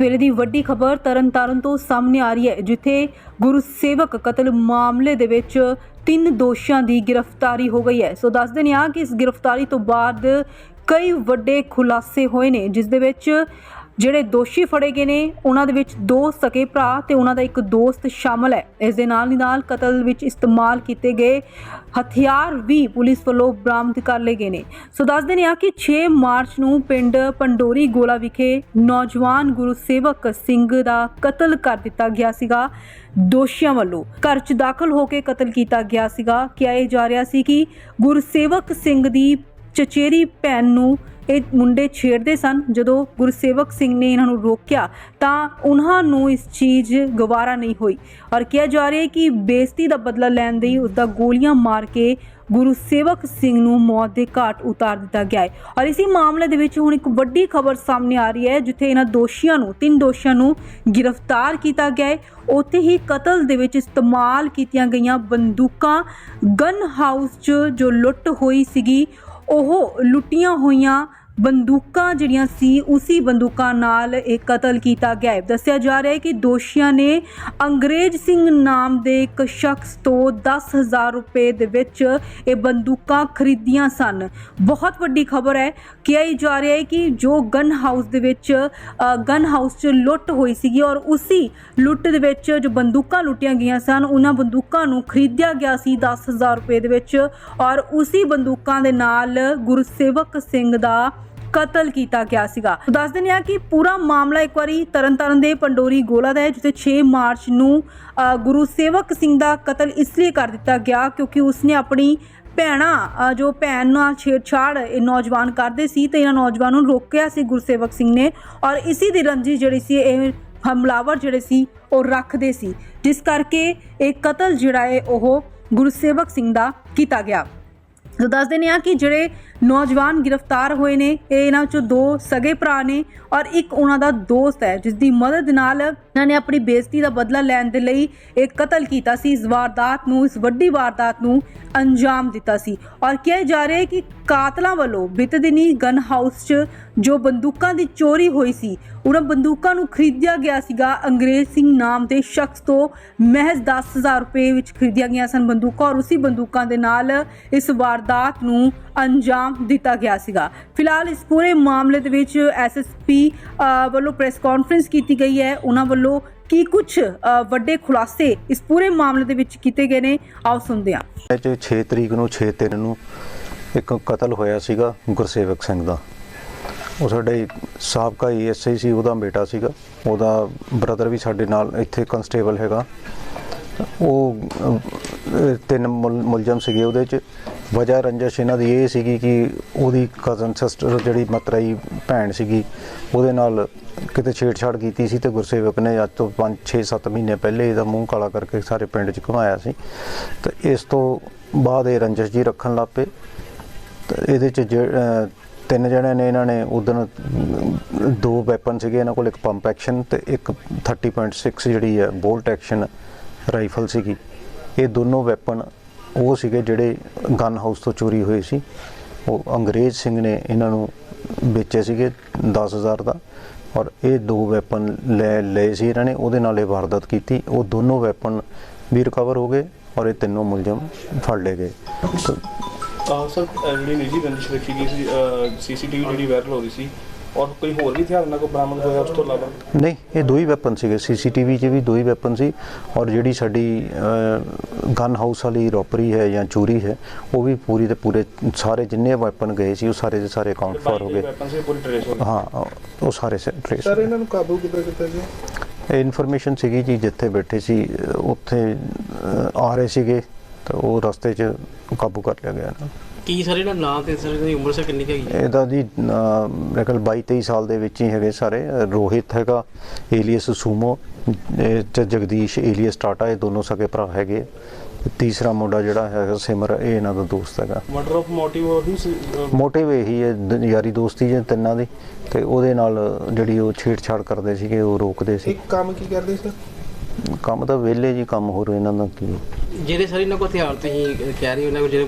ਵੇਲੇ ਦੀ ਵੱਡੀ ਖਬਰ ਤਰਨਤਾਰਨ ਤੋਂ ਸਾਹਮਣੇ ਆ ਰਹੀ ਹੈ, ਜਿੱਥੇ ਗੁਰੂ ਸੇਵਕ ਕਤਲ ਮਾਮਲੇ ਦੇ ਵਿੱਚ ਤਿੰਨ ਦੋਸ਼ੀਆਂ ਦੀ ਗ੍ਰਿਫਤਾਰੀ ਹੋ ਗਈ ਹੈ। ਸੋ ਦੱਸ ਦਿੰਦੇ ਹਾਂ ਕਿ ਇਸ ਗ੍ਰਿਫਤਾਰੀ ਤੋਂ ਬਾਅਦ ਕਈ ਵੱਡੇ ਖੁਲਾਸੇ ਹੋਏ ਨੇ, ਜਿਸ ਦੇ ਵਿੱਚ ਜਿਹੜੇ ਦੋਸ਼ੀ ਫੜੇ ਗਏ ਨੇ, ਉਹਨਾਂ ਦੇ ਵਿੱਚ ਦੋ ਸਕੇ ਭਰਾ ਤੇ ਉਹਨਾਂ ਦਾ ਇੱਕ ਦੋਸਤ ਸ਼ਾਮਲ ਹੈ। ਇਸ ਦੇ ਨਾਲ ਹੀ ਨਾਲ ਕਤਲ ਵਿੱਚ ਇਸਤੇਮਾਲ ਕੀਤੇ ਗਏ ਹਥਿਆਰ ਵੀ ਪੁਲਿਸ ਵੱਲੋਂ ਬਰਾਮਦ ਕਰ ਲਏ ਗਏ ਨੇ। ਸੋ ਦੱਸ ਦਿੰਦੇ ਹਾਂ ਕਿ 6 ਮਾਰਚ ਨੂੰ ਪਿੰਡ ਪੰਡੋਰੀ ਗੋਲਾ ਵਿਖੇ ਨੌਜਵਾਨ ਗੁਰੂ ਸੇਵਕ ਸਿੰਘ ਦਾ ਕਤਲ ਕਰ ਦਿੱਤਾ ਗਿਆ ਸੀਗਾ। ਦੋਸ਼ੀਆਂ ਵੱਲੋਂ ਘਰ 'ਚ ਦਾਖਲ ਹੋ ਕੇ ਕਤਲ ਕੀਤਾ ਗਿਆ ਸੀਗਾ। ਕਿਹਾ ਇਹ ਜਾ ਰਿਹਾ ਸੀ ਕਿ ਗੁਰਸੇਵਕ ਸਿੰਘ ਦੀ ਚਚੇਰੀ ਭੈਣ ਨੂੰ ਇਹ ਮੁੰਡੇ ਛੇੜਦੇ ਸਨ। ਜਦੋਂ ਗੁਰਸੇਵਕ ਸਿੰਘ ਨੇ ਇਹਨਾਂ ਨੂੰ ਰੋਕਿਆ, ਤਾਂ ਉਹਨਾਂ ਨੂੰ ਇਸ ਚੀਜ਼ ਗਵਾਰਾ ਨਹੀਂ ਹੋਈ ਔਰ ਕਿਹਾ ਜਾ ਰਿਹਾ ਹੈ ਕਿ ਬੇਇੱਜ਼ਤੀ ਦਾ ਬਦਲਾ ਲੈਣ ਲਈ ਉਸਦਾ ਗੋਲੀਆਂ ਮਾਰ ਕੇ ਗੁਰੂ ਸੇਵਕ ਸਿੰਘ ਨੂੰ ਮੌਤ ਦੇ ਘਾਟ ਉਤਾਰ ਦਿੱਤਾ ਗਿਆ ਹੈ। ਔਰ ਇਸੇ ਮਾਮਲੇ ਦੇ ਵਿੱਚ ਹੁਣ ਇੱਕ ਵੱਡੀ ਖਬਰ ਸਾਹਮਣੇ ਆ ਰਹੀ ਹੈ, ਜਿੱਥੇ ਇਹਨਾਂ ਦੋਸ਼ੀਆਂ ਨੂੰ, ਤਿੰਨ ਦੋਸ਼ੀਆਂ ਨੂੰ ਗ੍ਰਿਫਤਾਰ ਕੀਤਾ ਗਿਆ ਹੈ। ਉੱਥੇ ਹੀ ਕਤਲ ਦੇ ਵਿੱਚ ਇਸਤੇਮਾਲ ਕੀਤੀਆਂ ਗਈਆਂ ਬੰਦੂਕਾਂ ਗਨ ਹਾਊਸ 'ਚ ਜੋ ਲੁੱਟ ਹੋਈ ਸੀਗੀ ਉਹ ਲੁੱਟੀਆਂ ਹੋਈਆਂ ਬੰਦੂਕਾਂ ਜਿਹੜੀਆਂ ਸੀ, ਉਸੇ ਬੰਦੂਕਾਂ ਨਾਲ ਇਹ ਕਤਲ ਕੀਤਾ ਗਿਆ ਹੈ। ਦੱਸਿਆ ਜਾ ਰਿਹਾ ਹੈ ਕਿ ਦੋਸ਼ੀਆਂ ਨੇ ਅੰਗਰੇਜ਼ ਸਿੰਘ ਨਾਮ ਦੇ ਇੱਕ ਸ਼ਖਸ ਤੋਂ 10000 ਰੁਪਏ ਦੇ ਵਿੱਚ ਇਹ ਬੰਦੂਕਾਂ ਖਰੀਦੀਆਂ ਸਨ। ਬਹੁਤ ਵੱਡੀ ਖਬਰ ਹੈ, ਕਿਹਾ ਹੀ ਜਾ ਰਿਹਾ ਹੈ ਕਿ ਜੋ ਗਨ ਹਾਊਸ ਦੇ ਵਿੱਚ ਗਨ ਹਾਊਸ 'ਚ ਲੁੱਟ ਹੋਈ ਸੀਗੀ ਔਰ ਉਸੇ ਲੁੱਟ ਦੇ ਵਿੱਚ ਜੋ ਬੰਦੂਕਾਂ ਲੁੱਟੀਆਂ ਗਈਆਂ ਸਨ, ਉਹਨਾਂ ਬੰਦੂਕਾਂ ਨੂੰ ਖਰੀਦਿਆ ਗਿਆ ਸੀ 10000 ਰੁਪਏ ਦੇ ਵਿੱਚ ਔਰ ਉਸੇ ਬੰਦੂਕਾਂ ਦੇ ਨਾਲ ਗੁਰਸੇਵਕ ਸਿੰਘ ਦਾ ਕਤਲ ਕੀਤਾ ਗਿਆ ਸੀਗਾ। ਦੱਸ ਦਿੰਦੇ ਆ ਕਿ ਪੂਰਾ ਮਾਮਲਾ ਇੱਕ ਵਾਰੀ ਤਰਨਤਾਰਨ ਦੇ ਪੰਡੋਰੀ ਗੋਲਾ ਦਾ ਹੈ, ਜਿੱਥੇ 6 ਮਾਰਚ ਨੂੰ ਗੁਰੂ ਸੇਵਕ ਸਿੰਘ ਦਾ ਕਤਲ ਇਸ ਲਈ ਕਰ ਦਿੱਤਾ ਗਿਆ ਕਿਉਂਕਿ ਉਸਨੇ ਆਪਣੀ ਭੈਣਾ ਜੋ ਭੈਣ ਨਾਲ ਛੇੜਛਾੜ ਇਹ ਨੌਜਵਾਨ ਕਰਦੇ ਸੀ ਤੇ ਇਹਨਾਂ ਨੌਜਵਾਨਾਂ ਨੂੰ ਰੋਕਿਆ ਸੀ ਗੁਰਸੇਵਕ ਸਿੰਘ ਨੇ ਔਰ ਇਸੇ ਦੀ ਰੰਜੀ ਜਿਹੜੀ ਸੀ ਇਹ ਹਮਲਾਵਰ ਜਿਹੜੇ ਸੀ ਉਹ ਰੱਖਦੇ ਸੀ। ਜਿਸ ਕਰਕੇ ਇਹ ਕਤਲ ਜਿਹੜਾ ਹੈ ਉਹ ਗੁਰਸੇਵਕ ਸਿੰਘ ਦਾ ਕੀਤਾ ਗਿਆ। ਸੋ ਦੱਸ ਦਿੰਦੇ ਆ ਕਿ ਜਿਹੜੇ ਨੌਜਵਾਨ ਗ੍ਰਿਫਤਾਰ ਹੋਏ ਨੇ, ਇਹ ਇਹਨਾਂ ਚੋਂ ਦੋ ਸਗੇ ਭਰਾ ਨੇ ਔਰ ਇੱਕ ਉਹਨਾਂ ਦਾ ਦੋਸਤ ਹੈ ਜਿਸ ਦੀ ਮਦਦ ਨਾਲ ਇਹਨਾਂ ਨੇ ਆਪਣੀ ਬੇਇੱਜ਼ਤੀ ਦਾ ਬਦਲਾ ਲੈਣ ਦੇ ਲਈ ਇਹ ਕਤਲ ਕੀਤਾ ਸੀ। ਇਸ ਵਾਰਦਾਤ ਨੂੰ, ਇਸ ਵੱਡੀ ਵਾਰਦਾਤ ਨੂੰ ਅੰਜਾਮ ਦਿੱਤਾ ਸੀ। ਔਰ ਕਿਹਾ ਜਾ ਰਿਹਾ ਹੈ ਕਿ ਕਾਤਲਾਂ ਵੱਲੋਂ ਬਿਤਦਿਨੀ ਗਨ ਹਾਊਸ 'ਚ ਜੋ ਬੰਦੂਕਾਂ ਦੀ ਚੋਰੀ ਹੋਈ ਸੀ, ਉਹਨਾਂ ਬੰਦੂਕਾਂ ਨੂੰ ਖਰੀਦਿਆ ਗਿਆ ਸੀਗਾ। ਅੰਗਰੇਜ਼ ਸਿੰਘ ਨਾਮ ਦੇ ਸ਼ਖਸ ਤੋਂ ਮਹਿਜ਼ 10000 ਰੁਪਏ ਵਿੱਚ ਖਰੀਦੀਆਂ ਗਈਆਂ ਸਨ ਬੰਦੂਕਾਂ ਔਰ ਉਸੇ ਬੰਦੂਕਾਂ ਦੇ ਨਾਲ ਇਸ ਵਾਰਦਾਤ ਨੂੰ ਅੰਜਾਮ ਦਿੱਤਾ ਗਿਆ ਸੀਗਾ। ਫਿਲਹਾਲ ਇਸ ਪੂਰੇ ਮਾਮਲੇ ਦੇ ਵਿੱਚ ਐਸਐਸਪੀ ਵੱਲੋਂ ਪ੍ਰੈਸ ਕਾਨਫਰੰਸ ਕੀਤੀ ਗਈ ਹੈ। ਉਹਨਾਂ ਵੱਲੋਂ ਕੀ ਕੁਝ ਵੱਡੇ ਖੁਲਾਸੇ ਇਸ ਪੂਰੇ ਮਾਮਲੇ ਦੇ ਵਿੱਚ ਕੀਤੇ ਗਏ ਨੇ? ਆਓ ਸੁਣਦੇ ਹਾਂ। ਇਹ 6 ਤਰੀਕ ਨੂੰ 6 ਤਿੰਨ ਨੂੰ ਇੱਕ ਕਤਲ ਹੋਇਆ ਸੀਗਾ ਗੁਰਸੇਵਕ ਸਿੰਘ ਦਾ। ਉਹ ਸਾਡੇ ਸਾਬਕਾ ਈਐਸਆਈ ਸੀ, ਉਹਦਾ ਬੇਟਾ ਸੀਗਾ। ਉਹਦਾ ਬ੍ਰਦਰ ਵੀ ਸਾਡੇ ਨਾਲ ਇੱਥੇ ਕਨਸਟੇਬਲ ਹੈਗਾ। ਉਹ ਤਿੰਨ ਮੁਲਜ਼ਮ ਸੀਗੇ ਉਹਦੇ 'ਚ। ਵਜ੍ਹਾ ਰੰਜਸ਼ ਇਹਨਾਂ ਦੀ ਇਹ ਸੀਗੀ ਕਿ ਉਹਦੀ ਕਜ਼ਨ ਸਿਸਟਰ ਜਿਹੜੀ ਮਤਰਈ ਭੈਣ ਸੀਗੀ, ਉਹਦੇ ਨਾਲ ਕਿਤੇ ਛੇੜਛਾੜ ਕੀਤੀ ਸੀ ਤੇ ਗੁਰਸੇਵਕ ਨੇ ਅੱਜ ਤੋਂ 5 6 7 ਮਹੀਨੇ ਪਹਿਲੇ ਇਹਦਾ ਮੂੰਹ ਕਾਲਾ ਕਰਕੇ ਸਾਰੇ ਪਿੰਡ 'ਚ ਘੁਮਾਇਆ ਸੀ। ਤੇ ਇਸ ਤੋਂ ਬਾਅਦ ਇਹ ਰੰਜਸ਼ ਜੀ ਰੱਖਣ ਲੱਗ ਪਏ। ਤੇ ਇਹਦੇ 'ਚ ਜੇ- ਤਿੰਨ ਜਣੇ ਨੇ ਇਹਨਾਂ ਨੇ ਉਦੋਂ ਦੋ ਵੈਪਨ ਸੀਗੇ, ਇਹਨਾਂ ਕੋਲ ਇੱਕ ਪੰਪ ਐਕਸ਼ਨ ਤੇ ਇੱਕ 30.6 ਜਿਹੜੀ ਹੈ ਬੋਲਟ ਐਕਸ਼ਨ ਰਾਈਫਲ ਸੀਗੀ। ਇਹ ਦੋਨੋਂ ਵੈਪਨ ਉਹ ਸੀਗੇ ਜਿਹੜੇ ਗਨ ਹਾਊਸ ਤੋਂ ਚੋਰੀ ਹੋਏ ਸੀ। ਉਹ ਅੰਗਰੇਜ਼ ਸਿੰਘ ਨੇ ਇਹਨਾਂ ਨੂੰ ਵੇਚੇ ਸੀਗੇ 10000 ਦਾ ਔਰ ਇਹ ਦੋ ਵੈਪਨ ਲੈ ਲਏ ਸੀ ਇਹਨਾਂ ਨੇ, ਉਹਦੇ ਨਾਲ ਇਹ ਵਾਰਦਾਤ ਕੀਤੀ। ਉਹ ਦੋਨੋਂ ਵੈਪਨ ਵੀ ਰਿਕਵਰ ਹੋ ਗਏ ਔਰ ਇਹ ਤਿੰਨੋਂ ਮੁਲਜ਼ਮ ਫੜ ਲਏ ਗਏ। ਤਾਂ ਆਹ ਸਰ ਅਹ ਜਿਹੜੀ ਨਿੱਜੀ ਰੰਜਿਸ਼ ਰੱਖੀ ਗਈ ਸੀ ਸੀਸੀਟੀਵੀ ਜਿਹੜੀ ਵਾਇਰਲ ਹੋ ਰਹੀ ਸੀ ਔਰ ਕੋਈ ਹੋਰ ਵੀ ਹਥਿਆਰ ਇਹਨਾਂ ਕੋਲ ਬਰਾਮਦ ਹੋਇਆ ਉਸ ਤੋਂ ਇਲਾਵਾ? ਨਹੀਂ ਇਹ ਦੋ ਹੀ ਵੈਪਨ ਸੀਗੇ। ਸੀਸੀਟੀਵੀ 'ਚ ਵੀ ਦੋ ਹੀ ਵੈਪਨ ਸੀ ਔਰ ਜਿਹੜੀ ਸਾਡੀ ਗਨ ਹਾਊਸ ਵਾਲੀ ਰੋਪਰੀ ਹੈ ਜਾਂ ਚੋਰੀ ਹੈ ਉਹ ਵੀ ਪੂਰੀ ਤੇ ਪੂਰੇ ਸਾਰੇ ਜਿੰਨੇ ਵੈਪਨ ਗਏ ਸੀ ਉਹ ਸਾਰੇ ਦੇ ਸਾਰੇ ਅਕਾਊਂਟ ਫਾਰ ਹੋ ਗਏ। ਵੈਪਨ ਸੀ ਪੂਰੀ ਟ੍ਰੇਸ ਹੋ ਗਈ। ਹਾਂ ਉਹ ਸਾਰੇ ਟ੍ਰੇਸ ਸਰ ਇਹਨਾਂ ਨੂੰ ਕਾਬੂ ਕਿੱਦਾਂ ਕੀਤਾ ਗਿਆ ਇਹ ਇਨਫੋਰਮੇਸ਼ਨ ਸੀਗੀ ਜੀ ਜਿੱਥੇ ਬੈਠੇ ਸੀ ਉੱਥੇ ਆ ਰਹੇ ਸੀਗੇ ਤਾਂ ਉਹ ਰਸਤੇ 'ਚ ਕਾਬੂ ਕਰ ਲਿਆ ਗਿਆ ਨੂੰ। ਕੀ ਸਰ ਇਹਨਾਂ ਨਾਂ ਤੇ ਸਰ ਇਹਨਾਂ ਦੀ ਉਮਰ ਸਰ ਕਿੰਨੀ ਕੁ ਹੈਗੀ? ਇਹਦਾ ਜੀ ਅਹ, ਮੇਰੇ ਖਿਆਲ 22 23 ਸਾਲ ਦੇ ਵਿੱਚ ਹੀ ਹੈਗੇ ਸਾਰੇ। ਅਹ, ਰੋਹਿਤ ਹੈਗਾ ਏਲੀਅਸ ਸੂਮੋ ਇਹ ਤੇ ਜਗਦੀਸ਼ ਏਲੀਅਸ ਟਾਟਾ ਇਹ ਦੋਨੋਂ ਸਕੇ ਭਰਾ ਹੈਗੇ। ਤੇ ਤੀਸਰਾ ਮੁੰਡਾ ਜਿਹੜਾ ਹੈਗਾ ਸਿਮਰ ਇਹ ਇਹਨਾਂ ਦਾ ਦੋਸਤ ਹੈਗਾ। ਮਰਡਰ ਆਫ ਮੋਟਿਵ ਉਹੀ ਸੀ ਅਹ, ਮੋਟਿਵ ਇਹੀ ਹੈ ਦ- ਯਾਰੀ ਦੋਸਤੀ ਜੇ ਤਿੰਨਾਂ ਦੀ। ਤੇ ਉਹਦੇ ਨਾਲ ਜਿਹੜੀ ਉਹ ਛੇੜਛਾੜ ਕਰਦੇ ਸੀਗੇ ਉਹ ਰੋਕਦੇ ਸੀ। ਇੱਕ ਕੰਮ ਕੀ ਕਰਦੇ ਸਰ ਕੰਮ ਤਾਂ ਵਿਹਲੇ ਜੀ ਕੰਮ ਹੋਰ ਇਹਨਾਂ ਦਾ ਕੀ। ਜਿਹੜੇ ਸਰ ਇਹਨਾਂ ਕੋਲ ਹਥਿਆਰ ਤੁਸੀਂ ਕਹਿ ਰਹੇ ਹੋ ਇਹਨਾਂ ਕੋਲ ਜਿਹੜੇ